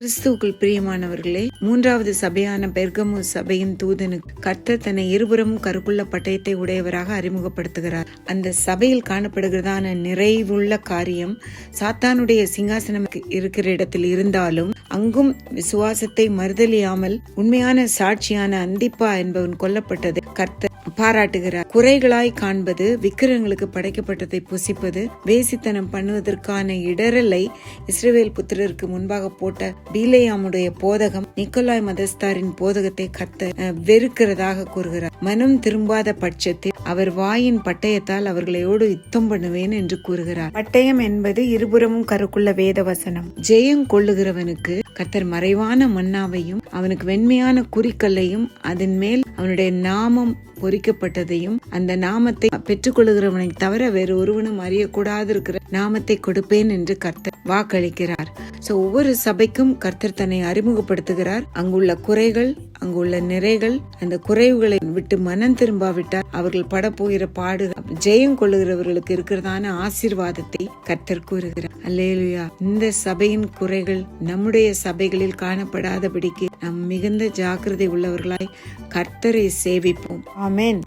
கிறிஸ்துவுக்குள் பிரியமானவர்களே மூன்றாவது சபையான பெர்கமு சபையின் தூதனுக்கு கர்த்தர் தன்னை இருபுறமும் கருக்குள்ள பட்டயத்தை உடையவராக அறிமுகப்படுத்துகிறார். அந்த சபையில் காணப்படுகிறதான நிறைவுள்ள காரியம் சாத்தானுடைய சிங்காசனம் இருக்கிற இடத்தில் இருந்தாலும் அங்கும் விசுவாசத்தை மறுதலியாமல் உண்மையான சாட்சியான அந்திப்பா என்பவன் கொல்லப்பட்டது கர்த்தர் பாராட்டுகிறார். குறைகளாய் காண்பது விக்கிரங்களுக்கு படைக்கப்பட்டதை புசிப்பது வேசித்தனம் பண்ணுவதற்கான இடரலை இஸ்ரவேல் புத்திரருக்கு முன்பாக போட்ட பீலையாமுடைய போதகம் நிக்கோலாய் மதஸ்தாரின் போதகத்தை கத்த வெறுக்கிறதாக கூறுகிறார். மனம் திரும்பாத பட்சத்தில் அவர் வாயின் பட்டயத்தால் அவர்களையோடு யுத்தம் பண்ணுவேன் என்று கூறுகிறார். பட்டயம் என்பது இருபுறமும் கருக்குள்ள வேத வசனம். ஜெயம் கொள்ளுகிறவனுக்கு கத்தர் மறைவான மன்னாவையும் அவனுக்கு வெண்மையான குறிக்கல்லையும் அதன் மேல் அவனுடைய நாமம் பொறிக்கப்பட்டதையும் அந்த நாமத்தை பெற்றுக்கொள்கிறவனை தவிர வேறு ஒருவனும் அறியக்கூடாது இருக்கிற நாமத்தை கொடுப்பேன் என்று கர்த்தர் வாக்களிக்கிறார். சோ ஒவ்வொரு சபைக்கும் கர்த்தர் தன்னை அறிமுகப்படுத்துகிறார். அங்குள்ள குறைகள் அங்குள்ள நிறைகள் அந்த குறைவுகளை விட்டு மனம் திரும்பாவிட்டால் அவர்கள் படப்போகிற பாடு ஜெயம் கொள்ளுகிறவர்களுக்கு இருக்கிறதான ஆசீர்வாதத்தை கர்த்தர் கூறுகிறார். அல்லேலுயா. இந்த சபையின் குறைகள் நம்முடைய சபைகளில் காணப்படாதபடிக்கு நாம் மிகுந்த ஜாக்கிரதை உள்ளவர்களாய் கர்த்தரை சேவிப்போம். ஆமேன்.